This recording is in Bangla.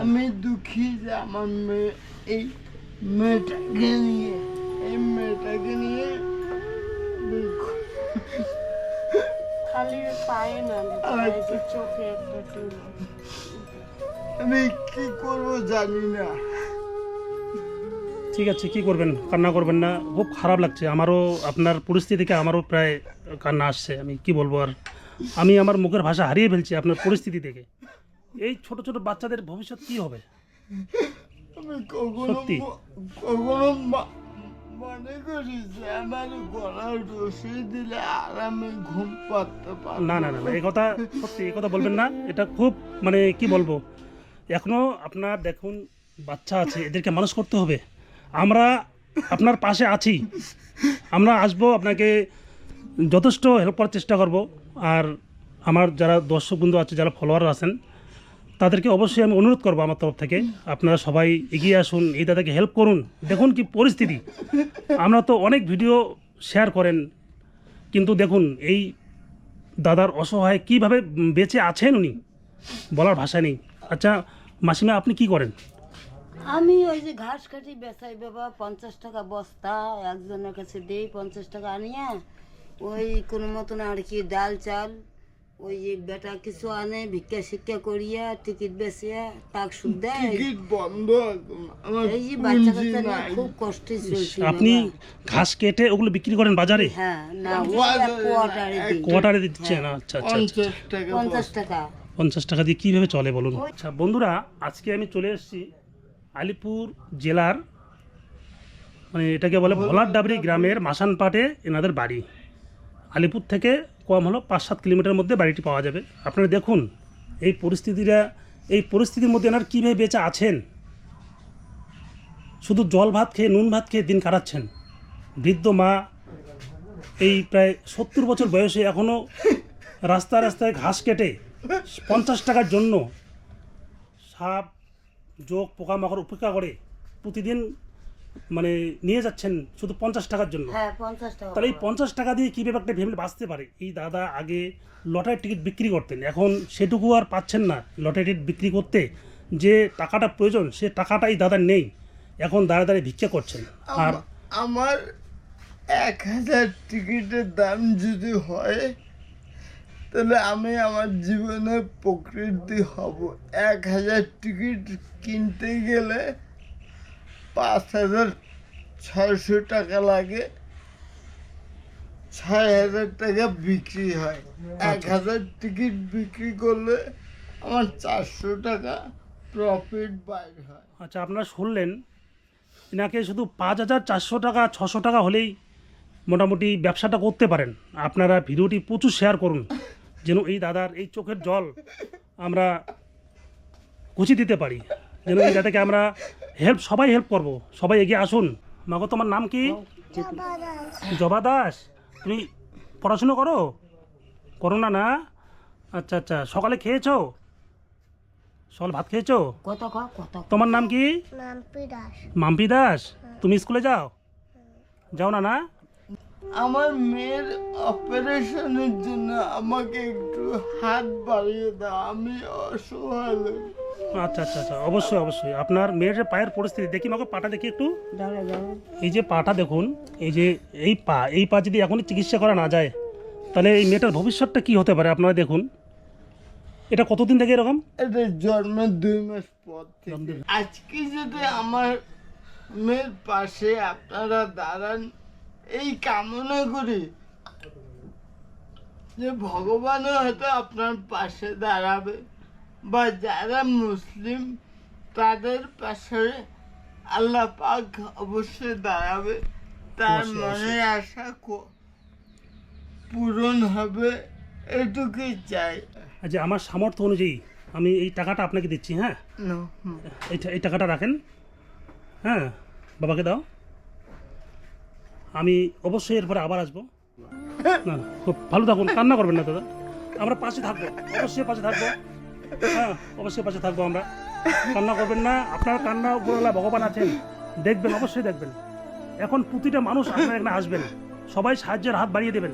আমি দুঃখী যে আমার মেয়ে এই মেয়েটাকে নিয়ে এই মেয়েটাকে নিয়ে খালি পায়ে না আচ্ছা। চোখে একটা আমি কি করব জানি না। ঠিক আছে কি করবেন? কান্না করবেন না। খুব খারাপ লাগছে। আমারও আপনার পরিস্থিতি থেকে আমারও প্রায় কান্না আসছে। আমি কি বলব আর? আমি আমার মুখের ভাষা হারিয়ে ফেলছি আপনার পরিস্থিতি থেকে এই ছোট ছোট বাচ্চাদের ভবিষ্যৎ কি হবে? আমি কখনো সত্যি? কখনো মা- মনে করি যে আমার গলার রসি দিলে আরামে ঘুম পাতে পারব? না না না না, এই কথা সত্যি এই কথা বলবেন না। এটা খুব মানে কি বলব? এখনও আপনার দেখুন বাচ্চা আছে এদেরকে মানুষ করতে হবে। আমরা আপনার পাশে আছি। আমরা আসব আপনাকে যথেষ্ট হেল্প করার চেষ্টা করব। আর আমার যারা দর্শক বন্ধু আছে যারা ফলোয়ার আছেন তাদেরকে অবশ্যই আমি অনুরোধ করব আমার তরফ থেকে। আপনারা সবাই এগিয়ে আসুন, এই দাদাকে হেল্প করুন। দেখুন কি পরিস্থিতি। আমরা তো অনেক ভিডিও শেয়ার করেন, কিন্তু দেখুন এই দাদার অসহায় কীভাবে বেঁচে আছেন উনি, বলার ভাষা নেই। আচ্ছা মাসিমা, আপনি কি করেন? আমি ওই যে ঘাস কাটি বেচাই বাবা, পঞ্চাশ টাকা বস্তা, একজনের কাছে দেই পঞ্চাশ টাকা আনিয়া, ওই কোনো মতন আর কি ডাল চাল ওই যে বেটা কিছু আনে ভিক্ষা শিক্ষা করিয়া টিকিট বেচিয়া তাক সুদ দেয়। টিকিট বন্ধ এই যে বাচ্চা কাচ্চা নিয়ে খুব কষ্টে চলছি আপনি ঘাস কেটে ওগুলো বিক্রি করেন বাজারে? হ্যাঁ না কোয়ার্টারে দিই। কোয়ার্টারে দিচ্ছেন আচ্ছা আচ্ছা আচ্ছা। পঞ্চাশ টাকা পঞ্চাশ টাকা। পঞ্চাশ টাকা দিয়ে কীভাবে চলে বলুন? আচ্ছা বন্ধুরা আজকে আমি চলে এসেছি আলিপুর জেলার মানে এটাকে বলে ভোলার ডাবরি গ্রামের মাসানপাটে এনাদের বাড়ি। আলিপুর থেকে কম হলো পাঁচ সাত কিলোমিটার মধ্যে বাড়িটি পাওয়া যাবে। আপনারা দেখুন, এই পরিস্থিতিটা, এই পরিস্থিতির মধ্যে এনারা কীভাবে বেঁচে আছেন? শুধু জল ভাত খেয়ে, নুন ভাত খেয়ে দিন কাটাচ্ছেন। বৃদ্ধ মা, এই প্রায় সত্তর বছর বয়সে এখনও রাস্তায় রাস্তায় ঘাস কেটে পঞ্চাশ টাকার জন্য সাপ যোগ পোকামাকড় উপেক্ষা করে প্রতিদিন মানে নিয়ে যাচ্ছেন শুধু পঞ্চাশ টাকার জন্য? হ্যাঁ পঞ্চাশ টাকা তাহলে এই পঞ্চাশ টাকা দিয়ে কি ব্যাপারটা ফ্যামিলি বাঁচতে পারে? এই দাদা আগে লটারির টিকিট বিক্রি করতেন। এখন সেটুকু আর পাচ্ছেন না লটারি টিকিট বিক্রি করতে। যে টাকাটা প্রয়োজন সে টাকাটাই দাদার নেই। এখন দাঁড়িয়ে দাঁড়িয়ে ভিক্ষা করছেন। আর আমার এক হাজার টিকিটের দাম যদি হয় তাহলে আমি আমার জীবনে প্রকৃতি হব। এক হাজার টিকিট কিনতে গেলে পাঁচ হাজার ছয়শো টাকা লাগে। ছয় হাজার টাকা বিক্রি হয়। এক হাজার টিকিট বিক্রি করলে আমার চারশো টাকা প্রফিট বাইর হয়। আচ্ছা আপনারা শুনলেন এনাকে শুধু পাঁচ হাজার চারশো টাকা ছশো টাকা হলেই মোটামুটি ব্যবসাটা করতে পারেন। আপনারা ভিডিওটি প্রচুর শেয়ার করুন যেন এই দাদার এই চোখের জল আমরা গুছিয়ে দিতে পারি যেন এই দাদাকে আমরা হেল্প সবাই হেল্প করব। সবাই এগিয়ে আসুন। মাগো তোমার নাম কি? জবা দাস। তুমি পড়াশুনো করো? করো না না? আচ্ছা আচ্ছা। সকালে খেয়েছো? সকালে ভাত খেয়েছো? কত ক কত? তোমার নাম কি? মাম্পি দাস। তুমি স্কুলে যাও? যাও না না? আমার মেয়ের অপারেশনের জন্য আমাকে একটু হাত বাড়িয়ে দাও। আমি অসহায়। আচ্ছা আচ্ছা আচ্ছা অবশ্যই অবশ্যই। আপনার মেয়ের যে পায়ের পরিস্থিতি দেখি আমাকে পাটা দেখি একটু। এই যে পাটা দেখুন এই যে এই পা এই পা যদি এখনই চিকিৎসা করা না যায় তাহলে এই মেয়েটার ভবিষ্যৎটা কি হতে পারে? আপনারা দেখুন। এটা কতদিন থেকে এরকম? এটা জন্মের দুই মাস পর থেকে। আজকে যদি আমার মেয়ের পাশে আপনারা দাঁড়ান এই কামনা করি যে ভগবানও হয়তো আপনার পাশে দাঁড়াবে। বা যারা মুসলিম তাদের পাশে আল্লাহ পাক অবশ্যই দাঁড়াবে। তার মনের আশা পূরণ হবে এটুকুই চাই। আচ্ছা আমার সামর্থ্য অনুযায়ী আমি এই টাকাটা আপনাকে দিচ্ছি হ্যাঁ? এই টাকাটা রাখেন। হ্যাঁ? বাবাকে দাও। আমি অবশ্যই এরপরে আবার আসব। না খুব ভালো থাকুন কান্না করবেন না দাদা। আমরা পাশে থাকব অবশ্যই পাশে থাকব। হ্যাঁ অবশ্যই পাশে থাকব আমরা। কান্না করবেন না, আপনার কান্না উপরওয়ালা ভগবান আছেন, দেখবেন, অবশ্যই দেখবেন। এখন প্রতিটা মানুষ আপনার এখানে আসবেন সবাই সাহায্যের হাত বাড়িয়ে দেবেন।